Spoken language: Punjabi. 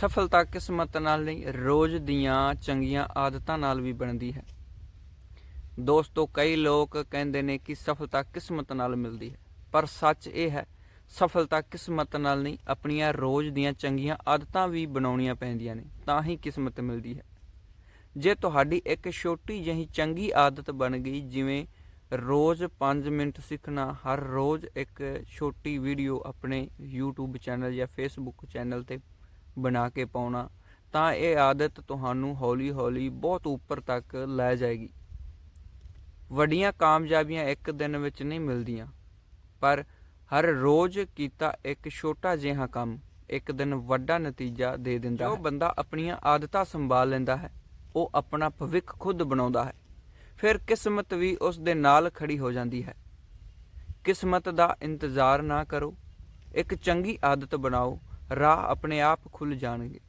ਸਫਲਤਾ, ਕਿਸਮਤ ਨਾਲ ਨਹੀਂ, ਰੋਜ਼ ਦੀਆਂ ਚੰਗੀਆਂ ਆਦਤਾਂ ਨਾਲ ਵੀ ਬਣਦੀ ਹੈ। ਦੋਸਤੋ, ਕਈ ਲੋਕ ਕਹਿੰਦੇ ਨੇ ਕਿ ਸਫਲਤਾ, ਕਿਸਮਤ ਨਾਲ ਮਿਲਦੀ ਹੈ। ਪਰ ਸੱਚ ਇਹ ਹੈ, ਸਫਲਤਾ, ਕਿਸਮਤ ਨਾਲ ਨਹੀਂ, ਆਪਣੀਆਂ ਰੋਜ਼ ਦੀਆਂ ਚੰਗੀਆਂ ਆਦਤਾਂ ਵੀ ਬਣਾਉਣੀਆਂ ਪੈਂਦੀਆਂ ਨੇ, ਤਾਂ ਹੀ ਕਿਸਮਤ ਮਿਲਦੀ ਹੈ। ਜੇ ਤੁਹਾਡੀ ਇੱਕ ਛੋਟੀ ਜਿਹੀ ਚੰਗੀ ਆਦਤ ਬਣ ਗਈ, ਜਿਵੇਂ ਰੋਜ਼ 5 ਮਿੰਟ ਸਿੱਖਣਾ, ਹਰ ਰੋਜ਼ ਇੱਕ ਛੋਟੀ ਵੀਡੀਓ ਆਪਣੇ YouTube ਚੈਨਲ ਜਾਂ Facebook ਚੈਨਲ ਤੇ ਬਣਾ ਕੇ ਪਾਉਣਾ, ਤਾਂ ਇਹ ਆਦਤ ਤੁਹਾਨੂੰ ਹੌਲੀ-ਹੌਲੀ ਬਹੁਤ ਉੱਪਰ ਤੱਕ ਲੈ ਜਾਏਗੀ। ਵੱਡੀਆਂ ਕਾਮਯਾਬੀਆਂ ਇੱਕ ਦਿਨ ਵਿੱਚ ਨਹੀਂ ਮਿਲਦੀਆਂ, ਪਰ ਹਰ ਰੋਜ਼ ਕੀਤਾ ਇੱਕ ਛੋਟਾ ਜਿਹਾ ਕੰਮ ਇੱਕ ਦਿਨ ਵੱਡਾ ਨਤੀਜਾ ਦੇ ਦਿੰਦਾ ਹੈ। ਜੋ ਬੰਦਾ ਆਪਣੀਆਂ ਆਦਤਾਂ ਸੰਭਾਲ ਲੈਂਦਾ ਹੈ, ਉਹ ਆਪਣਾ ਭਵਿੱਖ ਖੁਦ ਬਣਾਉਂਦਾ ਹੈ। ਫਿਰ ਕਿਸਮਤ ਵੀ ਉਸ ਦੇ ਨਾਲ ਖੜੀ ਹੋ ਜਾਂਦੀ ਹੈ। ਕਿਸਮਤ ਦਾ ਇੰਤਜ਼ਾਰ ਨਾ ਕਰੋ, ਇੱਕ ਚੰਗੀ ਆਦਤ ਬਣਾਓ ਰਾਹ ਆਪਣੇ ਆਪ ਖੁੱਲ੍ਹ ਜਾਣਗੇ।